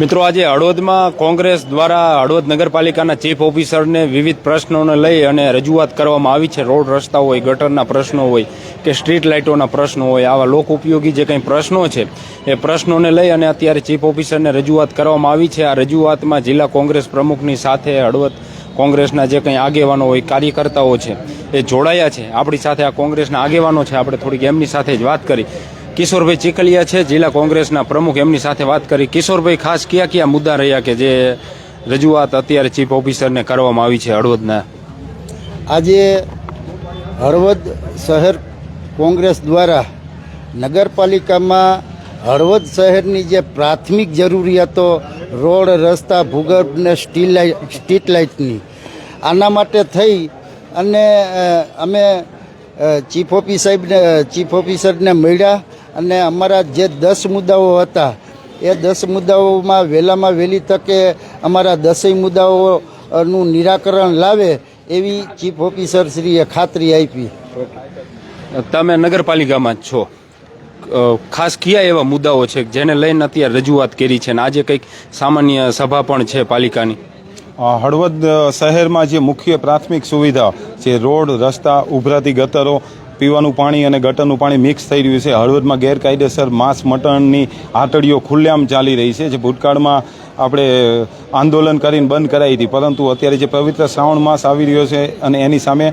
મિત્રો, આજે હળવદમાં કોંગ્રેસ દ્વારા હળવદ નગરપાલિકાના ચીફ ઓફિસરને વિવિધ પ્રશ્નોને લઈ અને રજૂઆત કરવામાં આવી છે. રોડ રસ્તા હોય, ગટરના પ્રશ્નો હોય કે સ્ટ્રીટ લાઇટોના પ્રશ્નો હોય, આવા લોક ઉપયોગી જે કંઈ પ્રશ્નો છે, એ પ્રશ્નોને લઈ અને અત્યારે ચીફ ઓફિસરને રજૂઆત કરવામાં આવી છે. આ રજૂઆતમાં જિલ્લા કોંગ્રેસ પ્રમુખની સાથે હળવદ કોંગ્રેસના જે કંઈ આગેવાનો હોય, કાર્યકર્તાઓ છે, એ જોડાયા છે. આપણી સાથે આ કોંગ્રેસના આગેવાનો છે. આપણે થોડીક એમની સાથે જ વાત કરી. કિશોરભાઈ ચીકલિયા છે, જિલ્લા કોંગ્રેસના પ્રમુખ. એમની સાથે વાત કરી. કિશોરભાઈ, ખાસ કયા કયા મુદ્દા રહ્યા કે જે રજૂઆત અત્યારે ચીફ ઓફિસરને કરવામાં આવી છે હળવદના? આજે હળવદ શહેર કોંગ્રેસ દ્વારા નગરપાલિકામાં હળવદ શહેરની જે પ્રાથમિક જરૂરિયાતો, રોડ, રસ્તા, ભૂગર્ભ ને સ્ટીલ લાઇટ, સ્ટ્રીટ લાઇટની, આના માટે થઈ અને અમે ચીફ ઓફિસ સાહેબને ચીફ ઓફિસરને મળ્યા. અને અમારા જે દસ મુદ્દાઓ હતા એ દસ મુદ્દાઓમાં વહેલામાં વહેલી તકે અમારા દસેય મુદ્દાઓનું નિરાકરણ લાવે એવી ચીફ ઓફિસર શ્રીએ ખાતરી આપી. તમે નગરપાલિકામાં જ છો ખાસ કયા એવા મુદ્દાઓ છે જેને લઈને અત્યારે રજૂઆત કરી છે અને આજે કંઈક સામાન્ય સભા પણ છે પાલિકાની? હળવદ શહેરમાં જે મુખ્ય પ્રાથમિક સુવિધા જે રોડ રસ્તા ઉભરાતી ગટરો પીવાનું પાણી અને ગટરનું પાણી મિક્સ થઈ રહ્યું છે. હળવદમાં ગેરકાયદેસર માંસ મટનની આતડીઓ ખુલ્લેઆમ ચાલી રહી છે, જે ભૂતકાળમાં આપણે આંદોલન કરીને બંધ કરાવી હતી. પરંતુ અત્યારે જે પવિત્ર શ્રાવણ માસ આવી રહ્યો છે અને એની સામે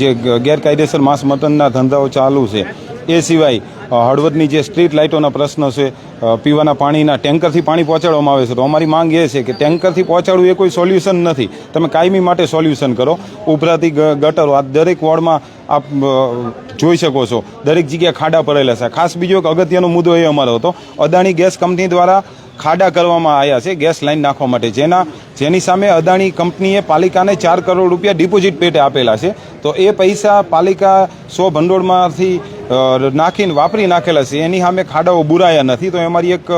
જે ગેરકાયદેસર માંસ મટનના ધંધાઓ ચાલુ છે. એ સિવાય હળવદની જે સ્ટ્રીટ લાઇટોના પ્રશ્નો છે પીવાના પાણીના ટેન્કરથી પાણી પહોંચાડવામાં આવે છે. તો અમારી માંગ એ છે કે ટેન્કરથી પહોંચાડવું એ કોઈ સોલ્યુશન નથી. તમે કાયમી માટે સોલ્યુશન કરો. ઉભરાતી ગટરો, આ દરેક વોર્ડમાં આપ જોઈ શકો છો. દરેક જગ્યાએ ખાડા પડેલા છે. ખાસ બીજો એક અગત્યનો મુદ્દો એ અમારો હતો. અદાણી ગેસ કંપની દ્વારા ખાડા કરવામાં આવ્યા છે ગેસ લાઈન નાખવા માટે. જેના જેની સામે અદાણી કંપનીએ પાલિકાને ચાર કરોડ રૂપિયા ડિપોઝિટ પેટે આપેલા છે. તો એ પૈસા પાલિકા સો ભંડોળમાંથી નાખીને વાપરી નાખેલા છે. એની સામે ખાડાઓ બુરાયા નથી. તો અમારી એક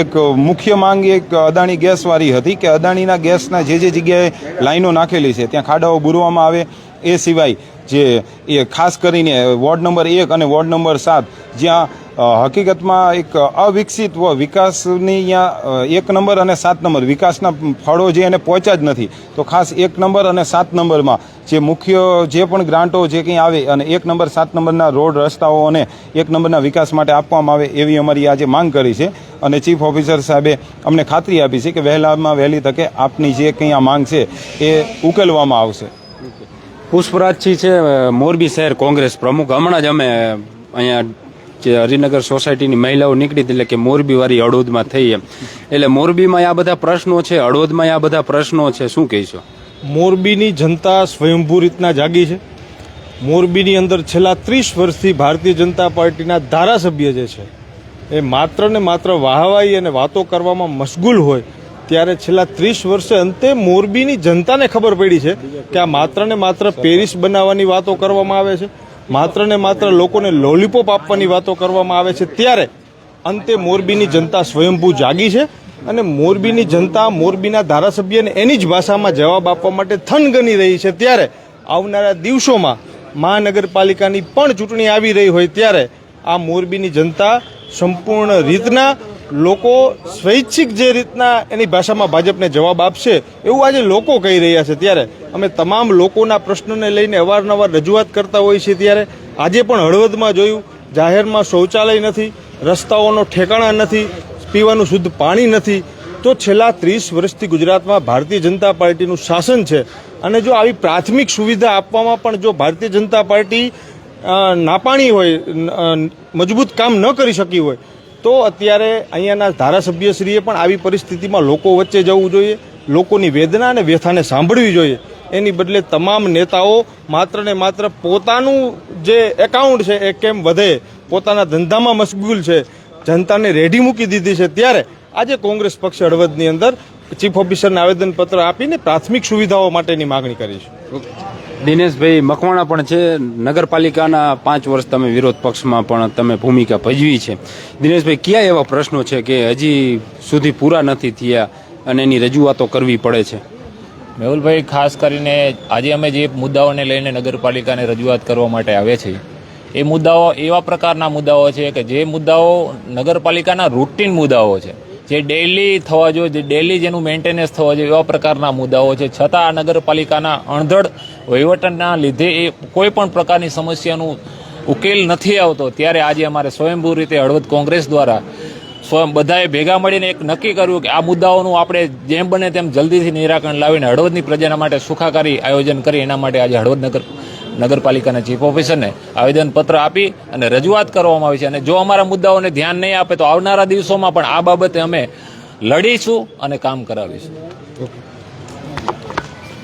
એક મુખ્ય માંગ એક અદાણી ગેસવાળી હતી કે અદાણીના ગેસના જે જે જગ્યાએ લાઈનો નાખેલી છે, ત્યાં ખાડાઓ બુરવામાં આવે એ સિવાય જે એ ખાસ કરીને વોર્ડ નંબર એક અને વોર્ડ નંબર સાત જ્યાં હકીકતમાં એક અવિકસિત વ વિકાસની અહીંયા એક નંબર અને સાત નંબર. વિકાસના ફળો જે એને પહોંચ્યા જ નથી. તો ખાસ એક નંબર અને સાત નંબરમાં જે મુખ્ય જે પણ ગ્રાન્ટો જે કંઈ આવે અને એક નંબર, સાત નંબરના રોડ રસ્તાઓ અને એક નંબરના વિકાસ માટે આપવામાં આવે એવી અમારી આજે માંગ કરી છે. અને ચીફ ઓફિસર સાહેબે અમને ખાતરી આપી છે કે વહેલામાં વહેલી તકે આપની જે કંઈ આ માંગ છે એ ઉકેલવામાં આવશે. પુષ્પરાજજી છે, મોરબી શહેર કોંગ્રેસ પ્રમુખ. હમણાં જ અમે અહીંયા જે હરિનગર સોસાયટીની મહિલાઓ નીકળી એટલે કે મોરબીવાળી હળવદમાં થઈ એમ. એટલે મોરબીમાં આ બધા પ્રશ્નો છે હળવદમાં આ બધા પ્રશ્નો છે, શું કહીશો? મોરબીની જનતા સ્વયંભૂ રીતના જાગી છે. મોરબીની અંદર છેલ્લા ત્રીસ વર્ષથી ભારતીય જનતા પાર્ટીના ધારાસભ્ય જે છે, એ માત્ર ને માત્ર વાહવાઈ અને વાતો કરવામાં મશગુલ હોય, ત્યારે છેલ્લા ત્રીસ વર્ષે અંતે મોરબીની જનતાને ખબર પડી છે કે આ માત્ર ને માત્ર પેરિસ બનાવવાની વાતો કરવામાં આવે છે. માત્ર ને માત્ર લોકોને લોલીપોપ આપવાની વાતો કરવામાં આવે છે ત્યારે અંતે મોરબીની જનતા સ્વયંભૂ જાગી છે અને મોરબીની જનતા મોરબીના ધારાસભ્યને એની જ ભાષામાં જવાબ આપવા માટે થનગની રહી છે ત્યારે આવનારા દિવસોમાં મહાનગરપાલિકાની પણ ચૂંટણી આવી રહી હોય ત્યારે આ મોરબીની જનતા સંપૂર્ણ રીતના લોકો સ્વૈચ્છિક જે રીતના એની ભાષામાં ભાજપને જવાબ આપશે એવું આજે લોકો કહી રહ્યા છે ત્યારે અમે તમામ લોકોના પ્રશ્નોને લઈને અવારનવાર રજૂઆત કરતા હોઈએ છીએ ત્યારે આજે પણ હળવદમાં જોયું, જાહેરમાં શૌચાલય નથી, રસ્તાઓનો ઠેકાણા નથી, પીવાનું શુદ્ધ પાણી નથી. તો છેલ્લા ત્રીસ વર્ષથી ગુજરાતમાં ભારતીય જનતા પાર્ટીનું શાસન છે અને જો આવી પ્રાથમિક સુવિધા આપવામાં પણ જો ભારતીય જનતા પાર્ટી નાપાણી હોય મજબૂત કામ ન કરી શકી હોય, તો અત્યારે અહીંયાના ધારાસભ્યશ્રીએ પણ આવી પરિસ્થિતિમાં લોકો વચ્ચે જવું જોઈએ, લોકોની વેદના અને વ્યથાને સાંભળવી જોઈએ. એની બદલે તમામ નેતાઓ માત્ર ને માત્ર પોતાનું જે એકાઉન્ટ છે એ કેમ વધે? પોતાના ધંધામાં મશગુલ છે. જનતાને રેડી મૂકી દીધી છે. ત્યારે આજે કોંગ્રેસ પક્ષ હળવદની અંદર ચીફ ઓફિસરને આવેદનપત્ર આપીને પ્રાથમિક સુવિધાઓ માટેની માગણી કરી છે. દિનેશભાઈ, મકવાણા પણ છે. નગરપાલિકાના પાંચ વર્ષ તમે વિરોધ પક્ષમાં પણ તમે ભૂમિકા ભજવી છે. દિનેશભાઈ, કયા એવા પ્રશ્નો છે કે હજી સુધી પૂરા નથી થયા અને એની રજૂઆતો કરવી પડે છે? મેહુલભાઈ, ખાસ કરીને આજે અમે જે મુદ્દાઓને લઈને નગરપાલિકાને રજૂઆત કરવા માટે આવ્યા છીએ, એ મુદ્દાઓ એવા પ્રકારના મુદ્દાઓ છે કે જે મુદ્દાઓ નગરપાલિકાના રૂટીન મુદ્દાઓ છે. જે ડેઇલી થવા જોઈએ, જે ડેઇલી જેનું મેન્ટેનન્સ થવા જોઈએ, એવા પ્રકારના મુદ્દાઓ છે. છતાં આ નગરપાલિકાના અણધડ વહીવટના લીધે એ કોઈ પણ પ્રકારની સમસ્યાનું ઉકેલ નથી આવતો. ત્યારે આજે અમારે સ્વયંભૂ રીતે હળવદ કોંગ્રેસ દ્વારા સ્વયં બધાએ ભેગા મળીને એક નક્કી કર્યું કે આ મુદ્દાઓનું આપણે જેમ બને તેમ જલ્દીથી નિરાકરણ લાવીને હળવદની પ્રજાના માટે સુખાકારી આયોજન કરી, એના માટે આજે હળવદ નગર નગરપાલિકાના ચીફ ઓફિસરને આવેદનપત્ર આપી અને રજૂઆત કરવામાં આવી છે. અને જો અમારા મુદ્દાઓને ધ્યાન નહીં આપે તો આવનારા દિવસોમાં પણ આ બાબતે અમે લડીશું અને કામ કરાવીશું.